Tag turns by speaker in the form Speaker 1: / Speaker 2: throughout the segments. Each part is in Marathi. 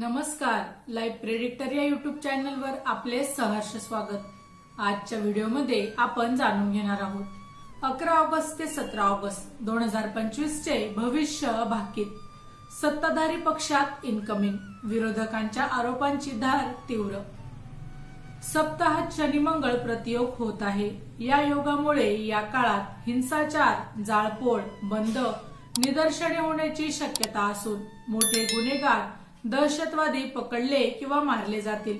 Speaker 1: नमस्कार लाईव्ह प्रेडिक्टर या युट्यूब चॅनलवर आपले सहर्ष स्वागत. आजच्या व्हिडिओमध्ये आपण जाणून घेणार आहोत. अकरा ऑगस्ट ते सतरा ऑगस्ट दोन हजार पंचवीस चे भविष्य भाकीत. सत्ताधारी पक्षात इनकमिंग विरोधकांच्या आरोपांची धार तीव्र. सप्ताहात शनिमंगळ प्रतियोग होत आहे. या योगामुळे या काळात हिंसाचार जाळपोळ बंद निदर्शने होण्याची शक्यता असून मोठे गुन्हेगार दहशतवादी पकडले किंवा मारले जातील.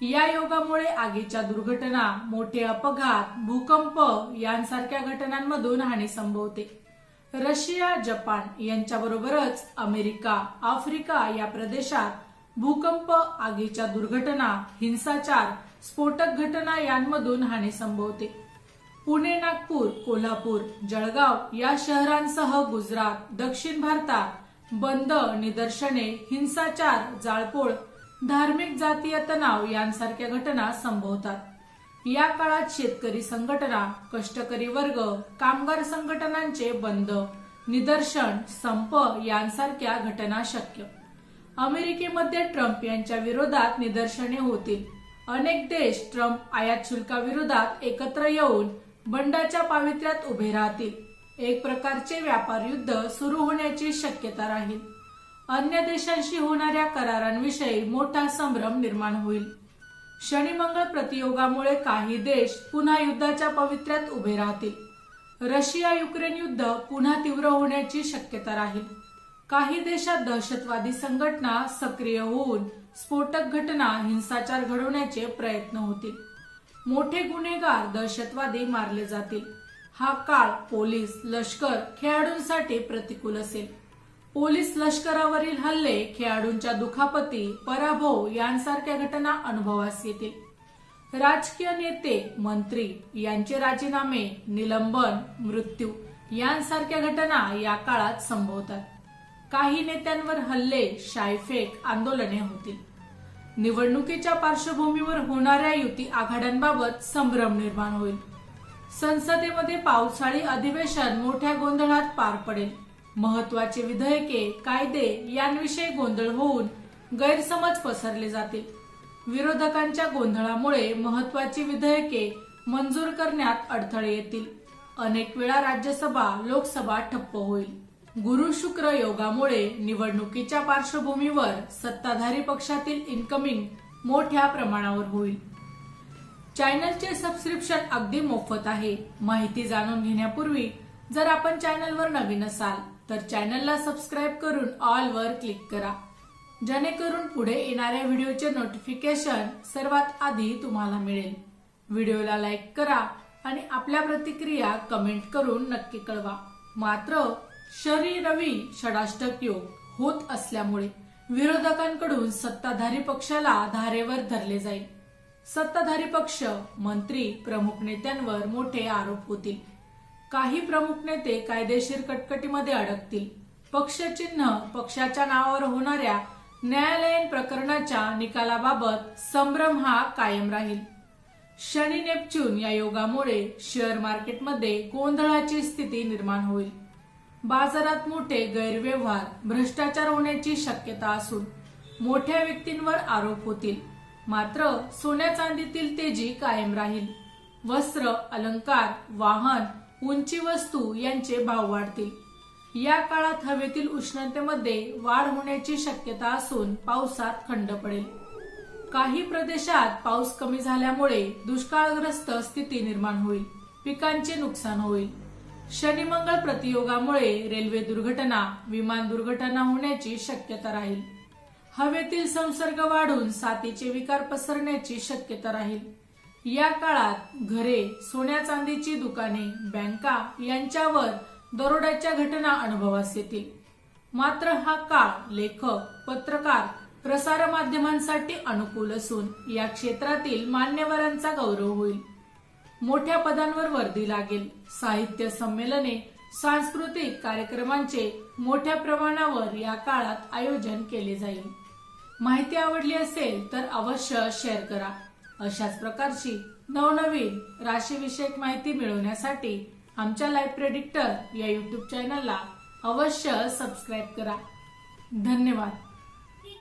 Speaker 1: या योगामुळे आगीच्या दुर्घटना मोठे अपघात भूकंप यांसारख्या घटनांमधून हानी संभवते. रशिया जपान यांच्याबरोबरच अमेरिका आफ्रिका या प्रदेशात भूकंप आगीच्या दुर्घटना हिंसाचार स्फोटक घटना यांमधून हानी संभवते. पुणे नागपूर कोल्हापूर जळगाव या शहरांसह गुजरात दक्षिण भारतात बंद निदर्शने हिंसाचार जाळपोळ धार्मिक जातीय तणाव यांसारख्या घटना संभवतात. या काळात शेतकरी संघटना कष्टकरी वर्ग कामगार संघटनांचे बंद निदर्शन संप यांसारख्या घटना शक्य. अमेरिकेमध्ये ट्रम्प यांच्या विरोधात निदर्शने होतील. अनेक देश ट्रम्प आयात शुल्काविरोधात एकत्र येऊन बंडाच्या पावित्र्यात उभे राहतील. एक प्रकारचे व्यापार युद्ध सुरू होण्याची शक्यता राहील. अन्य देशांशी होणाऱ्या करारांविषयी मोठा संभ्रम निर्माण होईल. शनिमंगळ प्रतियोगामुळे काही देश पुन्हा युद्धाच्या पवित्र्यात उभे राहतील. रशिया युक्रेन युद्ध पुन्हा तीव्र होण्याची शक्यता राहील. काही देशात दहशतवादी संघटना सक्रिय होऊन स्फोटक घटना हिंसाचार घडवण्याचे प्रयत्न होतील. मोठे गुन्हेगार दहशतवादी मारले जातील. हा काळ पोलीस लष्कर खेळाडूंसाठी प्रतिकूल असेल. पोलीस लष्करावरील हल्ले खेळाडूंच्या दुखापती पराभव यांसारख्या घटना अनुभवास येतील. राजकीय नेते मंत्री यांचे राजीनामे निलंबन मृत्यू यांसारख्या घटना या काळात संभवतात. काही नेत्यांवर हल्ले शायफेक आंदोलने होतील. निवडणुकीच्या पार्श्वभूमीवर होणाऱ्या युती आघाड्यांबाबत संभ्रम निर्माण होईल. संसदेमध्ये पावसाळी अधिवेशन मोठ्या गोंधळात पार पडेल. महत्त्वाचे विधेयके कायदे यांविषयी गोंधळ होऊन गैरसमज पसरले जातील. विरोधकांच्या गोंधळामुळे महत्वाची विधेयके मंजूर करण्यात अडथळे येतील. अनेक वेळा राज्यसभा लोकसभा ठप्प होईल. गुरु शुक्र योगामुळे निवडणुकीच्या पार्श्वभूमीवर सत्ताधारी पक्षातील इन्कमिंग मोठ्या प्रमाणावर होईल. चॅनलचे सबस्क्रिप्शन अगदी मोफत आहे. माहिती जाणून घेण्यापूर्वी जर आपण चॅनलवर नवीन असाल तर चॅनलला सबस्क्राईब करून ऑल वर क्लिक करा. जेणेकरून पुढे येणाऱ्या व्हिडिओचे नोटिफिकेशन सर्वात आधी तुम्हाला मिळेल. व्हिडिओला लाईक करा आणि आपल्या प्रतिक्रिया कमेंट करून नक्की कळवा. मात्र शरी रवी षडाष्टक योग होत असल्यामुळे विरोधकांकडून सत्ताधारी पक्षाला धारेवर धरले जाईल. सत्ताधारी पक्ष मंत्री प्रमुख नेत्यांवर मोठे आरोप होतील. काही प्रमुख नेते कायदेशीर कटकटीमध्ये अडकतील. पक्षचिन्ह पक्षाच्या नावावर होणाऱ्या न्यायालयीन प्रकरणाच्या निकालाबाबत संभ्रम हा कायम राहील. शनी नेपच्यून या योगामुळे शेअर मार्केटमध्ये गोंधळाची स्थिती निर्माण होईल. बाजारात मोठे गैरव्यवहार भ्रष्टाचार होण्याची शक्यता असून मोठ्या व्यक्तींवर आरोप होतील. मात्र सोन्या चांदीतील तेजी कायम राहील. वस्त्र अलंकार वाहन उंची वस्तू यांचे भाव वाढतील. या काळात हवेतील उष्णतेमध्ये वाढ होण्याची शक्यता असून पावसात खंड पडेल. काही प्रदेशात पाऊस कमी झाल्यामुळे दुष्काळग्रस्त स्थिती निर्माण होईल. पिकांचे नुकसान होईल. शनिमंगळ प्रतियोगामुळे रेल्वे दुर्घटना विमान दुर्घटना होण्याची शक्यता राहील. हवेतील संसर्ग वाढून साथीचे विकार पसरण्याची शक्यता राहील. या काळात घरे सोन्या चांदीची दुकाने बँका यांच्यावर दरोड्याच्या घटना अनुभवास येतील. मात्र हा काळ लेखक पत्रकार प्रसार माध्यमांसाठी अनुकूल असून या क्षेत्रातील मान्यवरांचा गौरव होईल. मोठ्या पदांवर वर्दी लागेल. साहित्य संमेलने सांस्कृतिक कार्यक्रमांचे मोठ्या प्रमाणावर या काळात आयोजन केले जाईल. माहिती आवडली असेल तर अवश्य शेअर करा. अशाच प्रकारची नवनवीन राशीविषयक माहिती मिळवण्यासाठी आमच्या लाईफ प्रेडिक्टर या युट्यूब चॅनलला अवश्य सबस्क्राईब करा. धन्यवाद.